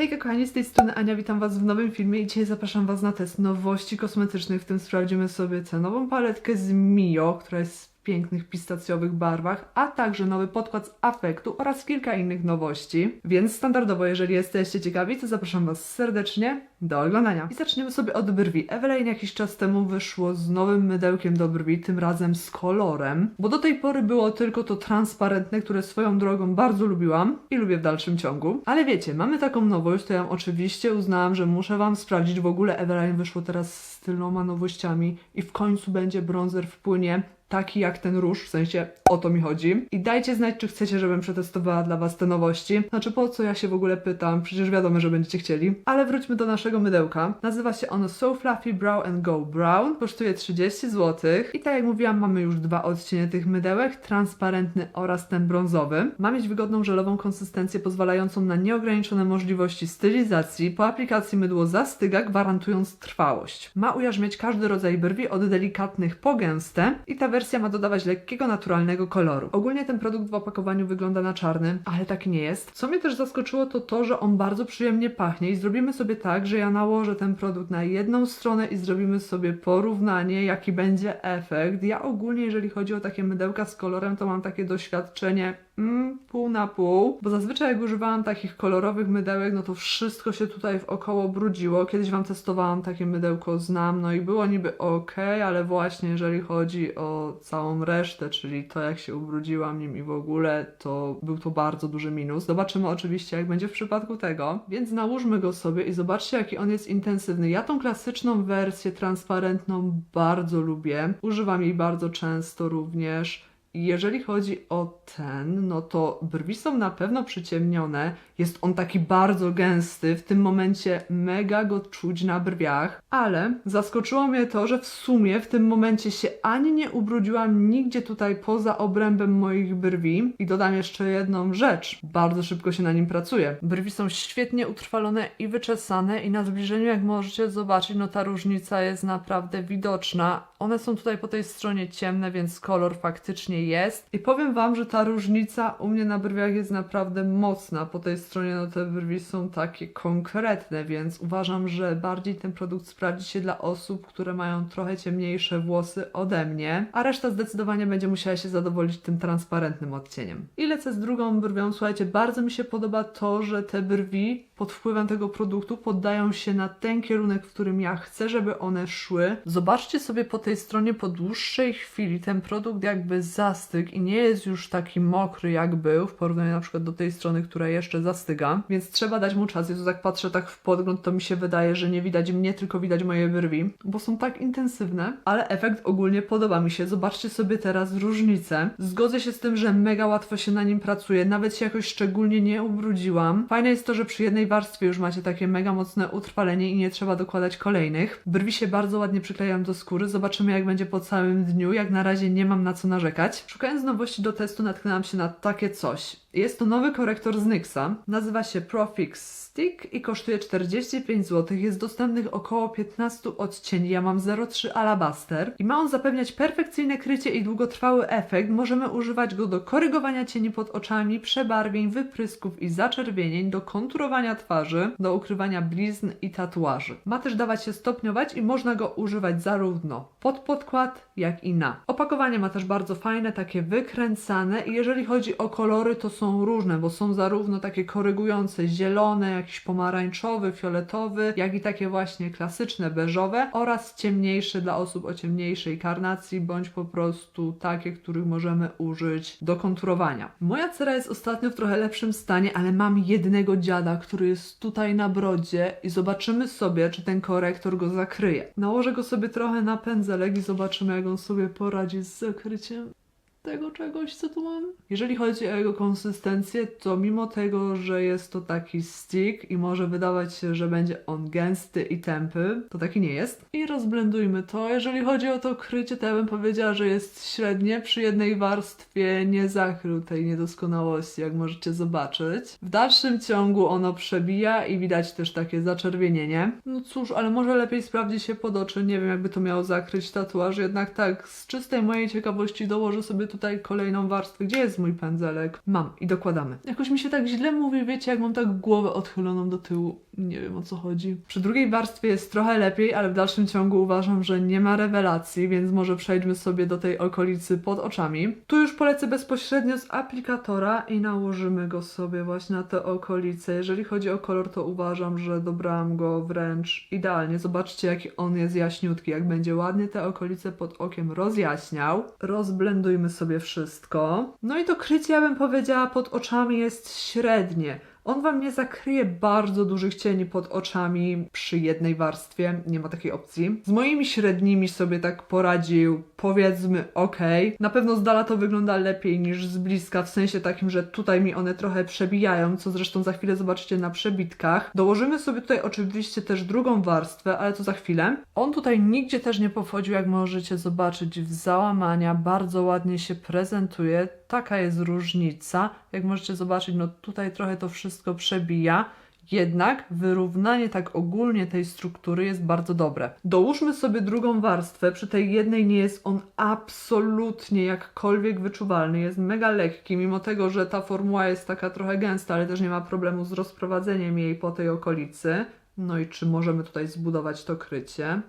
Hejka kochani, z tej strony Ania, witam was w nowym filmie i dzisiaj zapraszam was na test nowości kosmetycznych, w tym sprawdzimy sobie tę nową paletkę z Mio, która jest pięknych pistacjowych barwach, a także nowy podkład z Afektu oraz kilka innych nowości. Więc standardowo, jeżeli jesteście ciekawi, to zapraszam was serdecznie do oglądania. I zaczniemy sobie od brwi. Evelyn jakiś czas temu wyszło z nowym mydełkiem do brwi, tym razem z kolorem, bo do tej pory było tylko to transparentne, które swoją drogą bardzo lubiłam i lubię w dalszym ciągu. Ale wiecie, mamy taką nowość, to ja oczywiście uznałam, że muszę wam sprawdzić. W ogóle Evelyn wyszło teraz z tylnoma nowościami i w końcu będzie bronzer w płynie taki jak ten róż, w sensie o to mi chodzi. I dajcie znać, czy chcecie, żebym przetestowała dla Was te nowości. Znaczy, po co ja się w ogóle pytam? Przecież wiadomo, że będziecie chcieli. Ale wróćmy do naszego mydełka. Nazywa się ono So Fluffy Brow and Go Brown. Kosztuje 30 zł. I tak jak mówiłam, mamy już dwa odcienie tych mydełek, transparentny oraz ten brązowy. Ma mieć wygodną żelową konsystencję pozwalającą na nieograniczone możliwości stylizacji. Po aplikacji mydło zastyga, gwarantując trwałość. Ma ujarzmiać każdy rodzaj brwi od delikatnych po gęste i ta wersja ma dodawać lekkiego, naturalnego koloru. Ogólnie ten produkt w opakowaniu wygląda na czarny, ale tak nie jest. Co mnie też zaskoczyło to to, że on bardzo przyjemnie pachnie i zrobimy sobie tak, że ja nałożę ten produkt na jedną stronę i zrobimy sobie porównanie, jaki będzie efekt. Ja ogólnie, jeżeli chodzi o takie mydełka z kolorem, to mam takie doświadczenie mm, pół na pół, bo zazwyczaj jak używałam takich kolorowych mydełek, no to wszystko się tutaj wokoło brudziło. Kiedyś Wam testowałam takie mydełko Znam, no i było niby ok, ale właśnie jeżeli chodzi o całą resztę, czyli to jak się ubrudziłam nim i w ogóle, to był to bardzo duży minus. Zobaczymy oczywiście jak będzie w przypadku tego, więc nałóżmy go sobie i zobaczcie jaki on jest intensywny. Ja tą klasyczną wersję transparentną bardzo lubię, używam jej bardzo często również. Jeżeli chodzi o ten, no to brwi są na pewno przyciemnione. Jest on taki bardzo gęsty, w tym momencie mega go czuć na brwiach, ale zaskoczyło mnie to, że w sumie w tym momencie się ani nie ubrudziłam nigdzie tutaj poza obrębem moich brwi. I dodam jeszcze jedną rzecz. Bardzo szybko się na nim pracuje. Brwi są świetnie utrwalone i wyczesane i na zbliżeniu jak możecie zobaczyć, no ta różnica jest naprawdę widoczna. One są tutaj po tej stronie ciemne, więc kolor faktycznie jest. I powiem Wam, że ta różnica u mnie na brwiach jest naprawdę mocna. Po tej stronie no te brwi są takie konkretne, więc uważam, że bardziej ten produkt sprawdzi się dla osób, które mają trochę ciemniejsze włosy ode mnie, a reszta zdecydowanie będzie musiała się zadowolić tym transparentnym odcieniem. I lecę z drugą brwią. Słuchajcie, bardzo mi się podoba to, że te brwi pod wpływem tego produktu poddają się na ten kierunek, w którym ja chcę, żeby one szły. Zobaczcie sobie po tej stronie po dłuższej chwili ten produkt jakby zastygł i nie jest już taki mokry jak był w porównaniu na przykład do tej strony, która jeszcze zastyga, więc trzeba dać mu czas. Jezu, jak patrzę tak w podgląd, to mi się wydaje, że nie widać mnie, tylko widać moje brwi, bo są tak intensywne, ale efekt ogólnie podoba mi się. Zobaczcie sobie teraz różnicę. Zgodzę się z tym, że mega łatwo się na nim pracuje, nawet się jakoś szczególnie nie ubrudziłam. Fajne jest to, że przy jednej warstwie już macie takie mega mocne utrwalenie i nie trzeba dokładać kolejnych. Brwi się bardzo ładnie przyklejają do skóry. Zobaczymy jak będzie po całym dniu. Jak na razie nie mam na co narzekać. Szukając nowości do testu natknęłam się na takie coś. Jest to nowy korektor z NYXa. Nazywa się Profix Stick i kosztuje 45 zł. Jest dostępnych około 15 odcieni. Ja mam 03 Alabaster i ma on zapewniać perfekcyjne krycie i długotrwały efekt. Możemy używać go do korygowania cieni pod oczami, przebarwień, wyprysków i zaczerwienień, do konturowania twarzy, do ukrywania blizn i tatuaży. Ma też dawać się stopniować i można go używać zarówno pod podkład, jak i na. Opakowanie ma też bardzo fajne, takie wykręcane i jeżeli chodzi o kolory, to są różne, bo są zarówno takie korygujące zielone, jakiś pomarańczowy, fioletowy, jak i takie właśnie klasyczne beżowe oraz ciemniejsze dla osób o ciemniejszej karnacji, bądź po prostu takie, których możemy użyć do konturowania. Moja cera jest ostatnio w trochę lepszym stanie, ale mam jednego dziada, który jest tutaj na brodzie i zobaczymy sobie, czy ten korektor go zakryje. Nałożę go sobie trochę na pędzelek i zobaczymy, jak on sobie poradzi z zakryciem tego czegoś, co tu mam. Jeżeli chodzi o jego konsystencję, to mimo tego, że jest to taki stick i może wydawać się, że będzie on gęsty i tępy, to taki nie jest. I rozblendujmy to. Jeżeli chodzi o to krycie, to ja bym powiedziała, że jest średnie. Przy jednej warstwie nie zakrył tej niedoskonałości, jak możecie zobaczyć. W dalszym ciągu ono przebija i widać też takie zaczerwienienie. No cóż, ale może lepiej sprawdzi się pod oczy. Nie wiem, jakby to miało zakryć tatuaż. Jednak tak, z czystej mojej ciekawości dołożę sobie tutaj kolejną warstwę. Gdzie jest mój pędzelek? Mam i dokładamy. Jakoś mi się tak źle mówi, wiecie, jak mam tak głowę odchyloną do tyłu. Nie wiem o co chodzi. Przy drugiej warstwie jest trochę lepiej, ale w dalszym ciągu uważam, że nie ma rewelacji, więc może przejdźmy sobie do tej okolicy pod oczami. Tu już polecę bezpośrednio z aplikatora i nałożymy go sobie właśnie na te okolice. Jeżeli chodzi o kolor, to uważam, że dobrałam go wręcz idealnie. Zobaczcie, jaki on jest jaśniutki. Jak będzie ładnie te okolice pod okiem rozjaśniał. Rozblendujmy sobie wszystko. No i to krycie, ja bym powiedziała, pod oczami jest średnie. On Wam nie zakryje bardzo dużych cieni pod oczami przy jednej warstwie, nie ma takiej opcji. Z moimi średnimi sobie tak poradził, powiedzmy ok. Na pewno z dala to wygląda lepiej niż z bliska, w sensie takim, że tutaj mi one trochę przebijają, co zresztą za chwilę zobaczycie na przebitkach. Dołożymy sobie tutaj oczywiście też drugą warstwę, ale to za chwilę. On tutaj nigdzie też nie pochodził, jak możecie zobaczyć w załamania, bardzo ładnie się prezentuje. Taka jest różnica. Jak możecie zobaczyć, no tutaj trochę to wszystko przebija. Jednak wyrównanie tak ogólnie tej struktury jest bardzo dobre. Dołóżmy sobie drugą warstwę. Przy tej jednej nie jest on absolutnie jakkolwiek wyczuwalny. Jest mega lekki, mimo tego, że ta formuła jest taka trochę gęsta, ale też nie ma problemu z rozprowadzeniem jej po tej okolicy. No i czy możemy tutaj zbudować to krycie?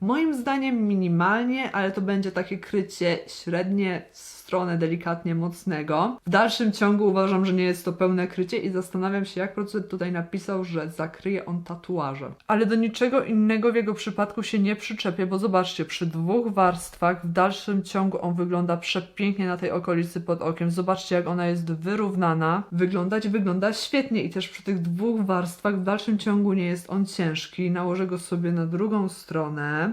Moim zdaniem minimalnie, ale to będzie takie krycie średnie stronę delikatnie mocnego. W dalszym ciągu uważam, że nie jest to pełne krycie i zastanawiam się, jak producent tutaj napisał, że zakryje on tatuaże. Ale do niczego innego w jego przypadku się nie przyczepię, bo zobaczcie, przy dwóch warstwach w dalszym ciągu on wygląda przepięknie na tej okolicy pod okiem. Zobaczcie, jak ona jest wyrównana. Wyglądać wygląda świetnie i też przy tych dwóch warstwach w dalszym ciągu nie jest on ciężki. Nałożę go sobie na drugą stronę.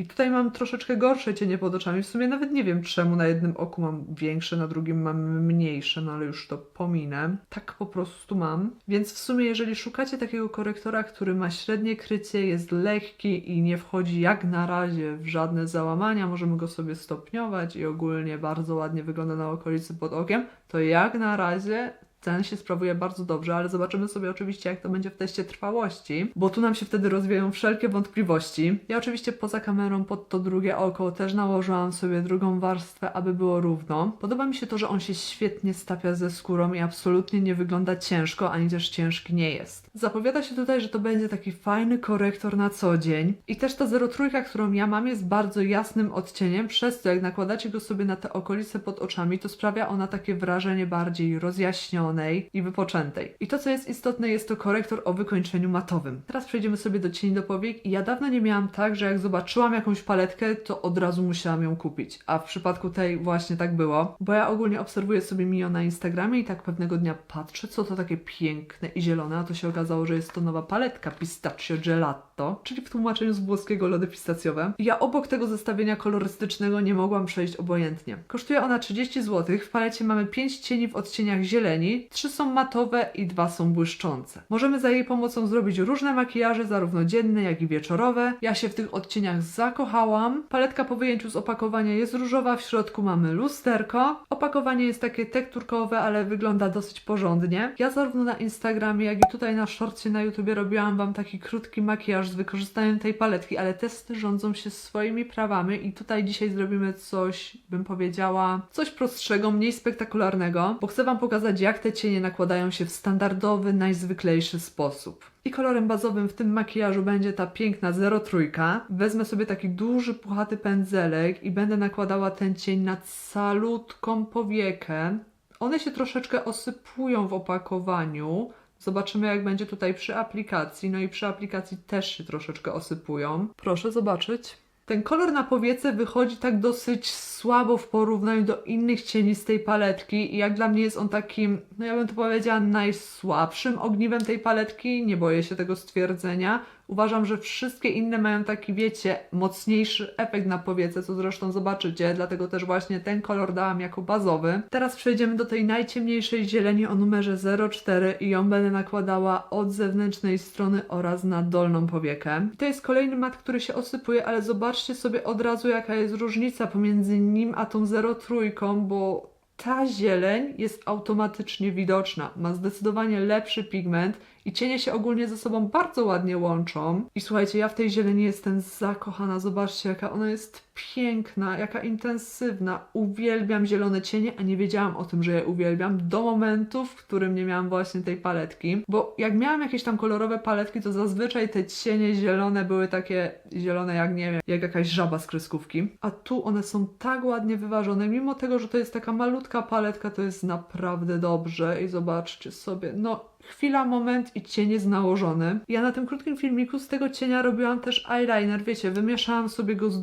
I tutaj mam troszeczkę gorsze cienie pod oczami. W sumie nawet nie wiem czemu na jednym oku mam większe, na drugim mam mniejsze, no ale już to pominę. Tak po prostu mam. Więc w sumie jeżeli szukacie takiego korektora, który ma średnie krycie, jest lekki i nie wchodzi jak na razie w żadne załamania, możemy go sobie stopniować i ogólnie bardzo ładnie wygląda na okolicy pod okiem, to jak na razie ten się sprawuje bardzo dobrze, ale zobaczymy sobie oczywiście, jak to będzie w teście trwałości, bo tu nam się wtedy rozwieją wszelkie wątpliwości. Ja oczywiście poza kamerą pod to drugie oko też nałożyłam sobie drugą warstwę, aby było równo. Podoba mi się to, że on się świetnie stapia ze skórą i absolutnie nie wygląda ciężko, ani też ciężki nie jest. Zapowiada się tutaj, że to będzie taki fajny korektor na co dzień i też ta 03, którą ja mam, jest bardzo jasnym odcieniem, przez to jak nakładacie go sobie na te okolice pod oczami, to sprawia ona takie wrażenie bardziej rozjaśnione, i wypoczętej. I to, co jest istotne, jest to korektor o wykończeniu matowym. Teraz przejdziemy sobie do cieni do powiek i ja dawno nie miałam tak, że jak zobaczyłam jakąś paletkę, to od razu musiałam ją kupić. A w przypadku tej właśnie tak było, bo ja ogólnie obserwuję sobie Mio na Instagramie i tak pewnego dnia patrzę, co to takie piękne i zielone, a to się okazało, że jest to nowa paletka Pistachio Gelato, czyli w tłumaczeniu z włoskiego lody pistacjowe. I ja obok tego zestawienia kolorystycznego nie mogłam przejść obojętnie. Kosztuje ona 30 zł, w palecie mamy 5 cieni w odcieniach zieleni, trzy są matowe i dwa są błyszczące. Możemy za jej pomocą zrobić różne makijaże, zarówno dzienne, jak i wieczorowe. Ja się w tych odcieniach zakochałam. Paletka po wyjęciu z opakowania jest różowa, w środku mamy lusterko. Opakowanie jest takie tekturkowe, ale wygląda dosyć porządnie. Ja zarówno na Instagramie, jak i tutaj na shortcie na YouTubie robiłam Wam taki krótki makijaż z wykorzystaniem tej paletki, ale testy rządzą się swoimi prawami i tutaj dzisiaj zrobimy coś, bym powiedziała, coś prostszego, mniej spektakularnego, bo chcę Wam pokazać, jak te cienie nakładają się w standardowy, najzwyklejszy sposób. I kolorem bazowym w tym makijażu będzie ta piękna 03. Wezmę sobie taki duży, puchaty pędzelek i będę nakładała ten cień na calutką powiekę. One się troszeczkę osypują w opakowaniu. Zobaczymy, jak będzie tutaj przy aplikacji. No i przy aplikacji też się troszeczkę osypują. Proszę zobaczyć. Ten kolor na powiece wychodzi tak dosyć słabo w porównaniu do innych cieni z tej paletki i jak dla mnie jest on takim, no ja bym to powiedziała, najsłabszym ogniwem tej paletki. Nie boję się tego stwierdzenia. Uważam, że wszystkie inne mają taki, wiecie, mocniejszy efekt na powiece, co zresztą zobaczycie, dlatego też właśnie ten kolor dałam jako bazowy. Teraz przejdziemy do tej najciemniejszej zieleni o numerze 04 i ją będę nakładała od zewnętrznej strony oraz na dolną powiekę. To jest kolejny mat, który się osypuje, ale zobaczcie sobie od razu jaka jest różnica pomiędzy nim a tą 03, bo ta zieleń jest automatycznie widoczna, ma zdecydowanie lepszy pigment i cienie się ogólnie ze sobą bardzo ładnie łączą. I słuchajcie, ja w tej zieleni jestem zakochana. Zobaczcie, jaka ona jest piękna, jaka intensywna. Uwielbiam zielone cienie, a nie wiedziałam o tym, że je uwielbiam do momentu, w którym nie miałam właśnie tej paletki. Bo jak miałam jakieś tam kolorowe paletki, to zazwyczaj te cienie zielone były takie zielone jak nie wiem, jak jakaś żaba z kreskówki. A tu one są tak ładnie wyważone, mimo tego, że to jest taka malutka paletka, to jest naprawdę dobrze. I zobaczcie sobie, no chwila, moment i cień jest nałożony. Ja na tym krótkim filmiku z tego cienia robiłam też eyeliner, wiecie, wymieszałam sobie go z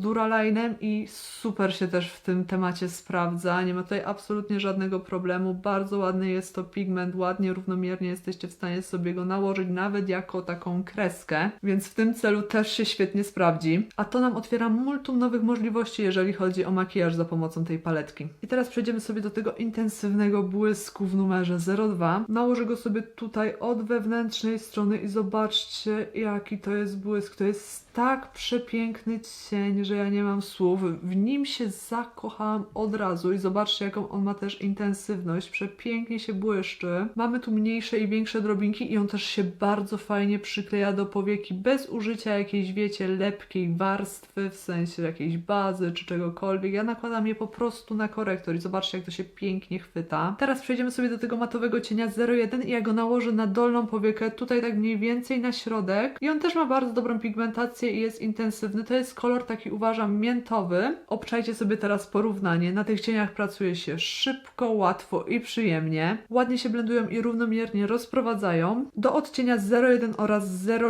I super się też w tym temacie sprawdza. Nie ma tutaj absolutnie żadnego problemu. Bardzo ładny jest to pigment, ładnie, równomiernie jesteście w stanie sobie go nałożyć nawet jako taką kreskę, więc w tym celu też się świetnie sprawdzi. A to nam otwiera multum nowych możliwości, jeżeli chodzi o makijaż za pomocą tej paletki. I teraz przejdziemy sobie do tego intensywnego błysku w numerze 02. Nałożę go sobie tutaj od wewnętrznej strony i zobaczcie, jaki to jest błysk. To jest tak przepiękny cień, że ja nie mam słów. W nim się zakochałam od razu i zobaczcie, jaką on ma też intensywność. Przepięknie się błyszczy. Mamy tu mniejsze i większe drobinki i on też się bardzo fajnie przykleja do powieki bez użycia jakiejś, wiecie, lepkiej warstwy, w sensie jakiejś bazy czy czegokolwiek. Ja nakładam je po prostu na korektor i zobaczcie, jak to się pięknie chwyta. Teraz przejdziemy sobie do tego matowego cienia 01 i ja go nałożę na dolną powiekę, tutaj tak mniej więcej na środek. I on też ma bardzo dobrą pigmentację i jest intensywny. To jest kolor taki, uważam, miętowy. Obczajcie sobie teraz porównanie. Na tych cieniach pracuje się szybko, łatwo i przyjemnie. Ładnie się blendują i równomiernie rozprowadzają. Do odcienia 01 oraz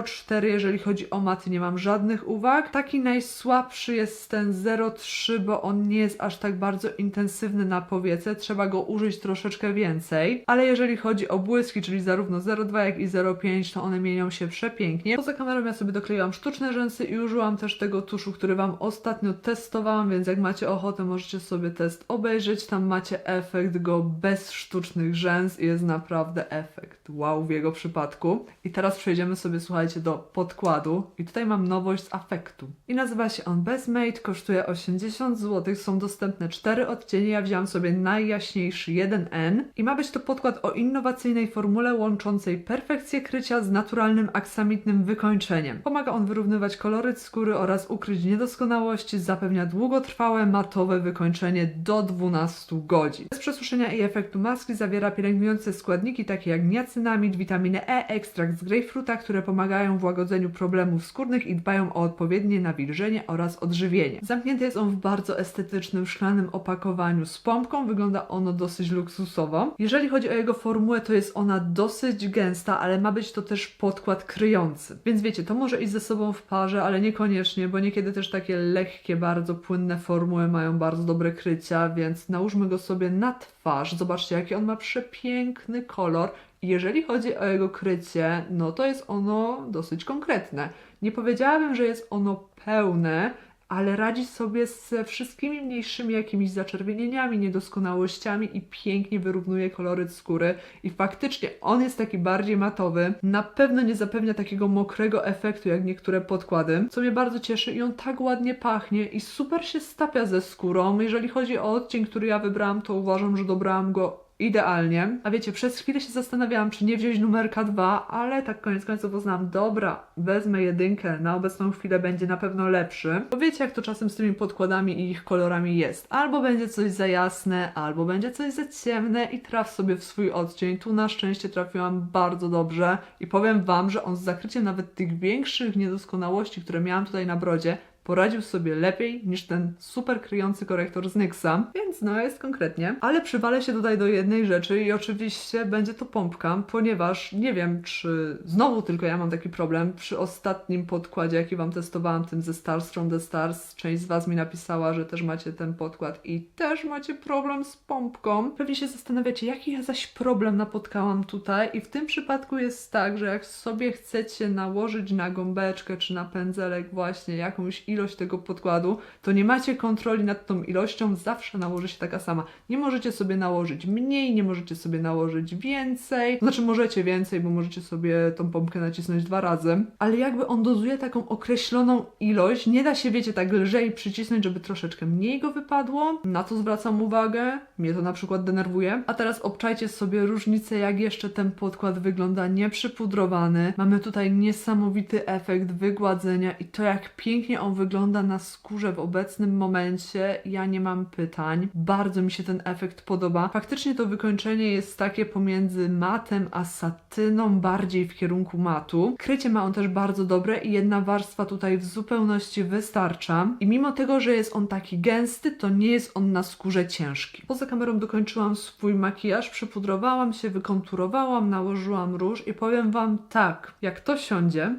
04, jeżeli chodzi o maty, nie mam żadnych uwag. Taki najsłabszy jest ten 03, bo on nie jest aż tak bardzo intensywny na powiece. Trzeba go użyć troszeczkę więcej. Ale jeżeli chodzi o błyski, czyli zarówno 02 jak i 05, to one mienią się przepięknie. Poza kamerą ja sobie dokleiłam sztuczne rzęsy i użyłam też tego tuszu, który Wam ostatnio testowałam, więc jak macie ochotę, możecie sobie test obejrzeć. Tam macie efekt go bez sztucznych rzęs i jest naprawdę efekt. Wow w jego przypadku. I teraz przejdziemy sobie, słuchajcie, do podkładu. I tutaj mam nowość z afektu. I nazywa się on Best Made, kosztuje 80 zł. Są dostępne cztery odcienie. Ja wziąłam sobie najjaśniejszy 1N. I ma być to podkład o innowacyjnej formule łączącej perfekcję krycia z naturalnym aksamitnym wykończeniem. Pomaga on wyrównywać koloryt skóry oraz ukryć niedoskonałości, zapewnia długotrwałe, matowe wykończenie do 12 godzin. Bez przesuszenia i efektu maski zawiera pielęgnujące składniki takie jak niacynamid, witaminę E, ekstrakt z grejpfruta, które pomagają w łagodzeniu problemów skórnych i dbają o odpowiednie nawilżenie oraz odżywienie. Zamknięty jest on w bardzo estetycznym, szklanym opakowaniu z pompką. Wygląda ono dosyć luksusowo. Jeżeli chodzi o jego formułę, to jest ona dosyć gęsta, ale ma być to też podkład kryjący. Więc wiecie, to może iść ze sobą w parze, ale niekoniecznie, bo niekiedy też takie lekkie, bardzo płynne formuły mają bardzo dobre krycia, więc nałóżmy go sobie na twarz. Zobaczcie, jaki on ma przepiękny kolor. Jeżeli chodzi o jego krycie, no to jest ono dosyć konkretne. Nie powiedziałabym, że jest ono pełne, ale radzi sobie ze wszystkimi mniejszymi jakimiś zaczerwienieniami, niedoskonałościami i pięknie wyrównuje koloryt skóry. I faktycznie on jest taki bardziej matowy. Na pewno nie zapewnia takiego mokrego efektu jak niektóre podkłady, co mnie bardzo cieszy i on tak ładnie pachnie i super się stapia ze skórą. Jeżeli chodzi o odcień, który ja wybrałam, to uważam, że dobrałam go idealnie. A wiecie, przez chwilę się zastanawiałam, czy nie wziąć numerka 2, ale tak koniec końców uznałam, dobra, wezmę jedynkę, na obecną chwilę będzie na pewno lepszy. Bo wiecie, jak to czasem z tymi podkładami i ich kolorami jest. Albo będzie coś za jasne, albo będzie coś za ciemne i traf sobie w swój odcień. Tu na szczęście trafiłam bardzo dobrze i powiem Wam, że on z zakryciem nawet tych większych niedoskonałości, które miałam tutaj na brodzie, poradził sobie lepiej niż ten super kryjący korektor z NYXa, więc no jest konkretnie. Ale przywalę się tutaj do jednej rzeczy i oczywiście będzie to pompka, ponieważ nie wiem, czy znowu tylko ja mam taki problem. Przy ostatnim podkładzie, jaki Wam testowałam, tym ze Stars from the Stars, część z Was mi napisała, że też macie ten podkład i też macie problem z pompką. Pewnie się zastanawiacie, jaki ja zaś problem napotkałam tutaj i w tym przypadku jest tak, że jak sobie chcecie nałożyć na gąbeczkę czy na pędzelek właśnie jakąś ilość ilość tego podkładu, to nie macie kontroli nad tą ilością, zawsze nałoży się taka sama. Nie możecie sobie nałożyć mniej, nie możecie sobie nałożyć więcej. Znaczy możecie więcej, bo możecie sobie tą pompkę nacisnąć dwa razy, ale jakby on dozuje taką określoną ilość, nie da się, wiecie, tak lżej przycisnąć, żeby troszeczkę mniej go wypadło. Na to zwracam uwagę. Mnie to na przykład denerwuje. A teraz obczajcie sobie różnicę, jak jeszcze ten podkład wygląda nieprzypudrowany. Mamy tutaj niesamowity efekt wygładzenia i to, jak pięknie on wygląda na skórze w obecnym momencie. Ja nie mam pytań. Bardzo mi się ten efekt podoba. Faktycznie to wykończenie jest takie pomiędzy matem a satyną, bardziej w kierunku matu. Krycie ma on też bardzo dobre i jedna warstwa tutaj w zupełności wystarcza. I mimo tego, że jest on taki gęsty, to nie jest on na skórze ciężki. Poza kamerą dokończyłam swój makijaż, przypudrowałam się, wykonturowałam, nałożyłam róż i powiem Wam tak, jak to siądzie,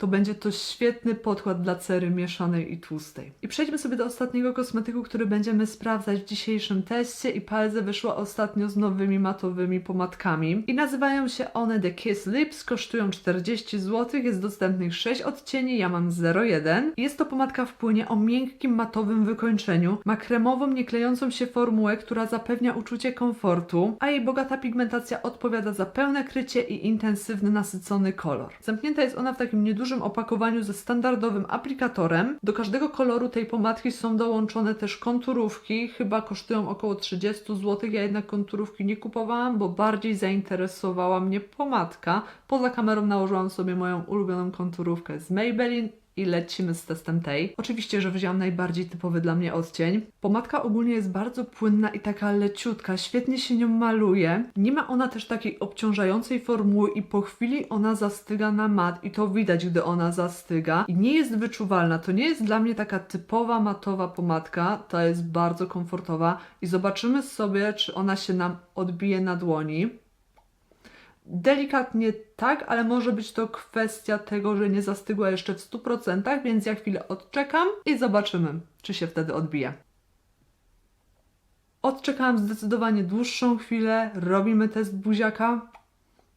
to będzie to świetny podkład dla cery mieszanej i tłustej. I przejdźmy sobie do ostatniego kosmetyku, który będziemy sprawdzać w dzisiejszym teście i Palze wyszła ostatnio z nowymi matowymi pomadkami i nazywają się one The Kiss Lips, kosztują 40 zł, jest dostępnych 6 odcieni, ja mam 01. Jest to pomadka w płynie o miękkim matowym wykończeniu, ma kremową, nieklejącą się formułę, która zapewnia uczucie komfortu, a jej bogata pigmentacja odpowiada za pełne krycie i intensywny, nasycony kolor. Zamknięta jest ona w takim niedużym opakowaniu ze standardowym aplikatorem. Do każdego koloru tej pomadki są dołączone też konturówki, chyba kosztują około 30 zł. Ja jednak konturówki nie kupowałam, bo bardziej zainteresowała mnie pomadka. Poza kamerą nałożyłam sobie moją ulubioną konturówkę z Maybelline i lecimy z testem tej. Oczywiście, że wziąłam najbardziej typowy dla mnie odcień. Pomadka ogólnie jest bardzo płynna i taka leciutka, świetnie się nią maluje. Nie ma ona też takiej obciążającej formuły i po chwili ona zastyga na mat i to widać, gdy ona zastyga i nie jest wyczuwalna. To nie jest dla mnie taka typowa matowa pomadka, to jest bardzo komfortowa i zobaczymy sobie, czy ona się nam odbije na dłoni. Delikatnie tak, ale może być to kwestia tego, że nie zastygła jeszcze w 100%, więc ja chwilę odczekam i zobaczymy, czy się wtedy odbije. Odczekałam zdecydowanie dłuższą chwilę, robimy test buziaka.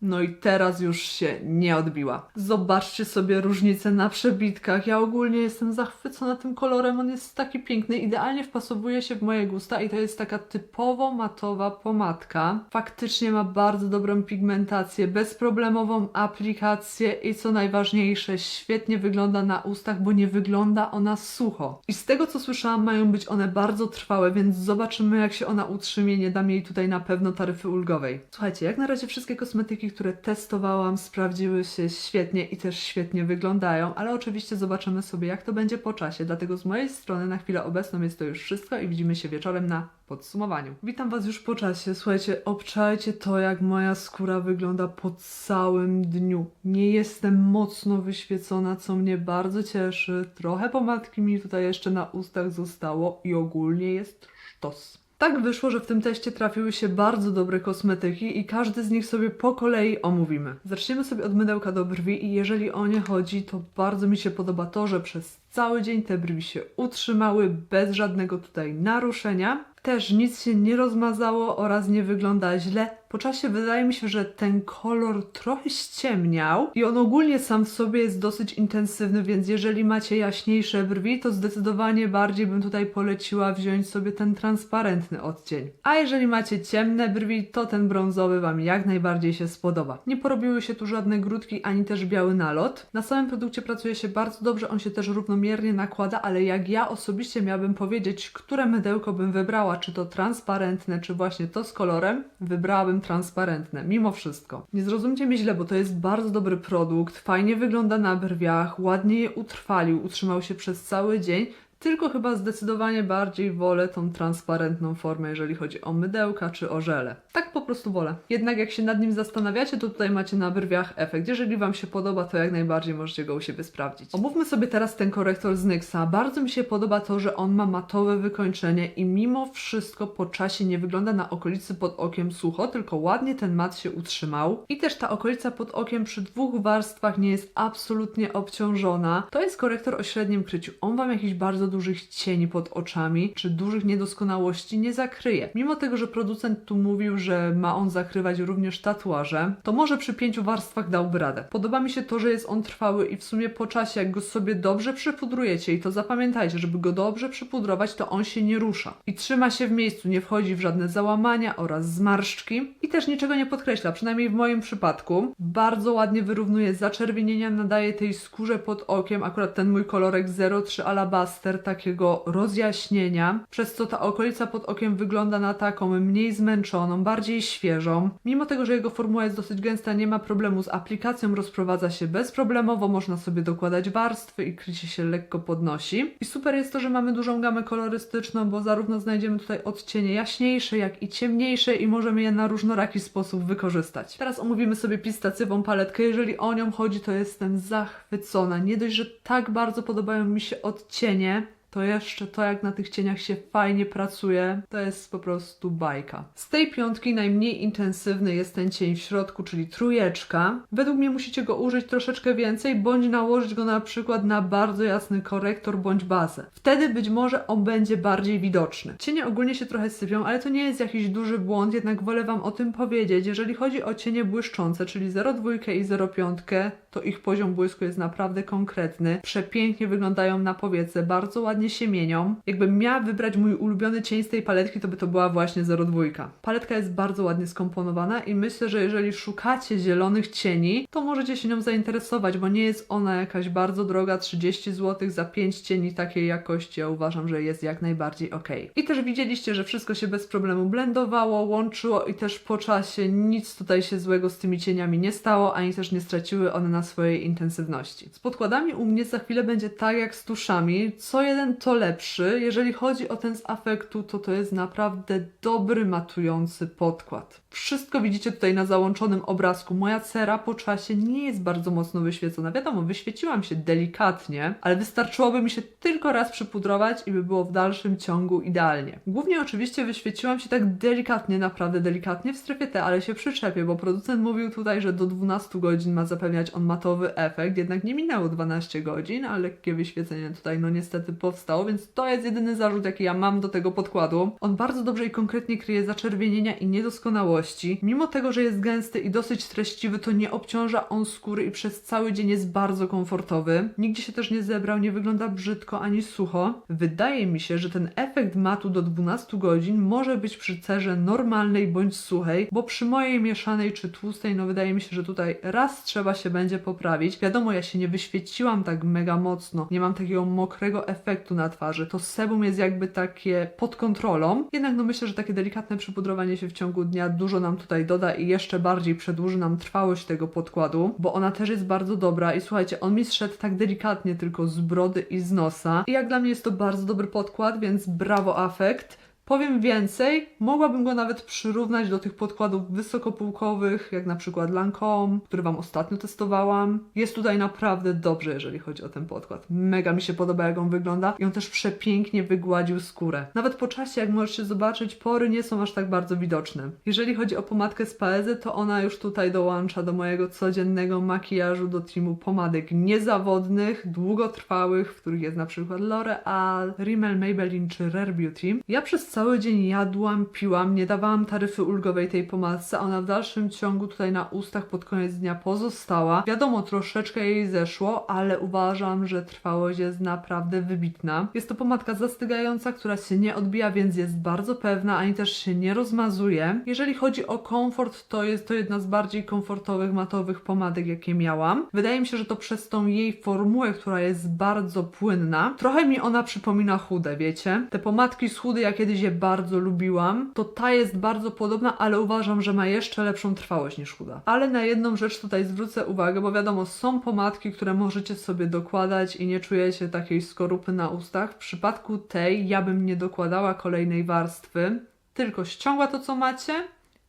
No i teraz już się nie odbiła. Zobaczcie sobie różnicę na przebitkach. Ja ogólnie jestem zachwycona tym kolorem. On jest taki piękny, idealnie wpasowuje się w moje gusta i to jest taka typowo matowa pomadka. Faktycznie ma bardzo dobrą pigmentację, bezproblemową aplikację i co najważniejsze, świetnie wygląda na ustach, bo nie wygląda ona sucho. I z tego co słyszałam, mają być one bardzo trwałe, więc zobaczymy jak się ona utrzymie. Nie dam jej tutaj na pewno taryfy ulgowej. Słuchajcie, jak na razie wszystkie kosmetyki, które testowałam, sprawdziły się świetnie i też świetnie wyglądają, ale oczywiście zobaczymy sobie, jak to będzie po czasie. Dlatego z mojej strony na chwilę obecną jest to już wszystko i widzimy się wieczorem na podsumowaniu. Witam Was już po czasie. Słuchajcie, obczajcie to, jak moja skóra wygląda po całym dniu. Nie jestem mocno wyświecona, co mnie bardzo cieszy. Trochę pomadki mi tutaj jeszcze na ustach zostało i ogólnie jest sztos. Tak wyszło, że w tym teście trafiły się bardzo dobre kosmetyki i każdy z nich sobie po kolei omówimy. Zaczniemy sobie od mydełka do brwi i jeżeli o nie chodzi, to bardzo mi się podoba to, że przez cały dzień te brwi się utrzymały bez żadnego tutaj naruszenia. Też nic się nie rozmazało oraz nie wygląda źle. Po czasie wydaje mi się, że ten kolor trochę ściemniał i on ogólnie sam w sobie jest dosyć intensywny, więc jeżeli macie jaśniejsze brwi, to zdecydowanie bardziej bym tutaj poleciła wziąć sobie ten transparentny odcień. A jeżeli macie ciemne brwi, to ten brązowy Wam jak najbardziej się spodoba. Nie porobiły się tu żadne grudki, ani też biały nalot. Na samym produkcie pracuje się bardzo dobrze, on się też równomiernie nakłada, ale jak ja osobiście miałabym powiedzieć, które mydełko bym wybrała, czy to transparentne, czy właśnie to z kolorem, wybrałabym transparentne, mimo wszystko. Nie zrozumcie mnie źle, bo to jest bardzo dobry produkt, fajnie wygląda na brwiach, ładnie je utrwalił, utrzymał się przez cały dzień, tylko chyba zdecydowanie bardziej wolę tą transparentną formę, jeżeli chodzi o mydełka czy o żele. Tak po prostu wolę. Jednak jak się nad nim zastanawiacie, to tutaj macie na brwiach efekt. Jeżeli Wam się podoba, to jak najbardziej możecie go u siebie sprawdzić. Omówmy sobie teraz ten korektor z NYXa. Bardzo mi się podoba to, że on ma matowe wykończenie i mimo wszystko po czasie nie wygląda na okolicy pod okiem sucho, tylko ładnie ten mat się utrzymał. I też ta okolica pod okiem przy dwóch warstwach nie jest absolutnie obciążona. To jest korektor o średnim kryciu. On Wam jakiś bardzo dużych cieni pod oczami czy dużych niedoskonałości nie zakryje. Mimo tego, że producent tu mówił, że ma on zakrywać również tatuaże, to może przy pięciu warstwach dałby radę. Podoba mi się to, że jest on trwały i w sumie po czasie, jak go sobie dobrze przypudrujecie i to zapamiętajcie, żeby go dobrze przypudrować, to on się nie rusza i trzyma się w miejscu, nie wchodzi w żadne załamania oraz zmarszczki i też niczego nie podkreśla, przynajmniej w moim przypadku. Bardzo ładnie wyrównuje zaczerwienienia, nadaje tej skórze pod okiem, akurat ten mój kolorek 03 Alabaster, takiego rozjaśnienia, przez co ta okolica pod okiem wygląda na taką mniej zmęczoną, bardziej świeżą. Mimo tego, że jego formuła jest dosyć gęsta, nie ma problemu z aplikacją, rozprowadza się bezproblemowo, można sobie dokładać warstwy i krycie się lekko podnosi. I super jest to, że mamy dużą gamę kolorystyczną, bo zarówno znajdziemy tutaj odcienie jaśniejsze, jak i ciemniejsze i możemy je na różnoraki sposób wykorzystać. Teraz omówimy sobie pistacjową paletkę. Jeżeli o nią chodzi, to jestem zachwycona. Nie dość, że tak bardzo podobają mi się odcienie, to jeszcze to, jak na tych cieniach się fajnie pracuje, to jest po prostu bajka. Z tej piątki najmniej intensywny jest ten cień w środku, czyli trójeczka. Według mnie musicie go użyć troszeczkę więcej, bądź nałożyć go na przykład na bardzo jasny korektor bądź bazę. Wtedy być może on będzie bardziej widoczny. Cienie ogólnie się trochę sypią, ale to nie jest jakiś duży błąd, jednak wolę Wam o tym powiedzieć. Jeżeli chodzi o cienie błyszczące, czyli 0,2 i 0,5, to ich poziom błysku jest naprawdę konkretny. Przepięknie wyglądają na powiece, bardzo ładnie się mienią. Jakbym miała wybrać mój ulubiony cień z tej paletki, to by to była właśnie 0,2. Paletka jest bardzo ładnie skomponowana i myślę, że jeżeli szukacie zielonych cieni, to możecie się nią zainteresować, bo nie jest ona jakaś bardzo droga, 30 zł za 5 cieni takiej jakości. Ja uważam, że jest jak najbardziej ok. I też widzieliście, że wszystko się bez problemu blendowało, łączyło i też po czasie nic tutaj się złego z tymi cieniami nie stało, ani też nie straciły one na swojej intensywności. Z podkładami u mnie za chwilę będzie tak jak z tuszami. Co jeden to lepszy. Jeżeli chodzi o ten z afektu, to to jest naprawdę dobry matujący podkład. Wszystko widzicie tutaj na załączonym obrazku. Moja cera po czasie nie jest bardzo mocno wyświecona. Wiadomo, wyświeciłam się delikatnie, ale wystarczyłoby mi się tylko raz przypudrować i by było w dalszym ciągu idealnie. Głównie oczywiście wyświeciłam się tak delikatnie, naprawdę delikatnie w strefie T, ale się przyczepię, bo producent mówił tutaj, że do 12 godzin ma zapewniać on matowy efekt, jednak nie minęło 12 godzin, a lekkie wyświecenie tutaj no niestety powstało, więc to jest jedyny zarzut, jaki ja mam do tego podkładu. On bardzo dobrze i konkretnie kryje zaczerwienienia i niedoskonałości. Mimo tego, że jest gęsty i dosyć treściwy, to nie obciąża on skóry i przez cały dzień jest bardzo komfortowy. Nigdzie się też nie zebrał, nie wygląda brzydko ani sucho. Wydaje mi się, że ten efekt matu do 12 godzin może być przy cerze normalnej bądź suchej, bo przy mojej mieszanej czy tłustej, no wydaje mi się, że tutaj raz trzeba się będzie poprawić. Wiadomo, ja się nie wyświeciłam tak mega mocno, nie mam takiego mokrego efektu na twarzy. To sebum jest jakby takie pod kontrolą. Jednak no myślę, że takie delikatne przypudrowanie się w ciągu dnia dużo nam tutaj doda i jeszcze bardziej przedłuży nam trwałość tego podkładu, bo ona też jest bardzo dobra i słuchajcie, on mi zszedł tak delikatnie tylko z brody i z nosa. I jak dla mnie jest to bardzo dobry podkład, więc brawo afekt. Powiem więcej, mogłabym go nawet przyrównać do tych podkładów wysokopółkowych, jak na przykład Lancome, który Wam ostatnio testowałam. Jest tutaj naprawdę dobrze, jeżeli chodzi o ten podkład. Mega mi się podoba, jak on wygląda i on też przepięknie wygładził skórę. Nawet po czasie, jak możecie zobaczyć, pory nie są aż tak bardzo widoczne. Jeżeli chodzi o pomadkę z Paezy, to ona już tutaj dołącza do mojego codziennego makijażu, do teamu pomadek niezawodnych, długotrwałych, w których jest na przykład L'Oreal, Rimmel, Maybelline czy Rare Beauty. Ja przez cały dzień jadłam, piłam, nie dawałam taryfy ulgowej tej pomadce, a ona w dalszym ciągu tutaj na ustach pod koniec dnia pozostała. Wiadomo, troszeczkę jej zeszło, ale uważam, że trwałość jest naprawdę wybitna. Jest to pomadka zastygająca, która się nie odbija, więc jest bardzo pewna, ani też się nie rozmazuje. Jeżeli chodzi o komfort, to jest to jedna z bardziej komfortowych, matowych pomadek, jakie miałam. Wydaje mi się, że to przez tą jej formułę, która jest bardzo płynna. Trochę mi ona przypomina chude, wiecie? Te pomadki z chudy, ja kiedyś bardzo lubiłam, to ta jest bardzo podobna, ale uważam, że ma jeszcze lepszą trwałość niż chuda. Ale na jedną rzecz tutaj zwrócę uwagę, bo wiadomo, są pomadki, które możecie sobie dokładać i nie czujecie takiej skorupy na ustach. W przypadku tej ja bym nie dokładała kolejnej warstwy, tylko ściągła to, co macie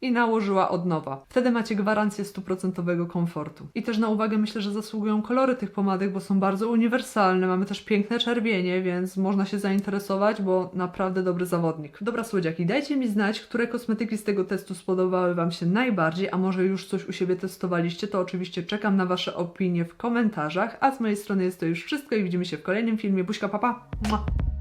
i nałożyła od nowa. Wtedy macie gwarancję stuprocentowego komfortu. I też na uwagę myślę, że zasługują kolory tych pomadek, bo są bardzo uniwersalne. Mamy też piękne czerwienie, więc można się zainteresować, bo naprawdę dobry zawodnik. Dobra słodziaki, dajcie mi znać, które kosmetyki z tego testu spodobały Wam się najbardziej, a może już coś u siebie testowaliście, to oczywiście czekam na Wasze opinie w komentarzach, a z mojej strony jest to już wszystko i widzimy się w kolejnym filmie. Buźka, papa! Mua.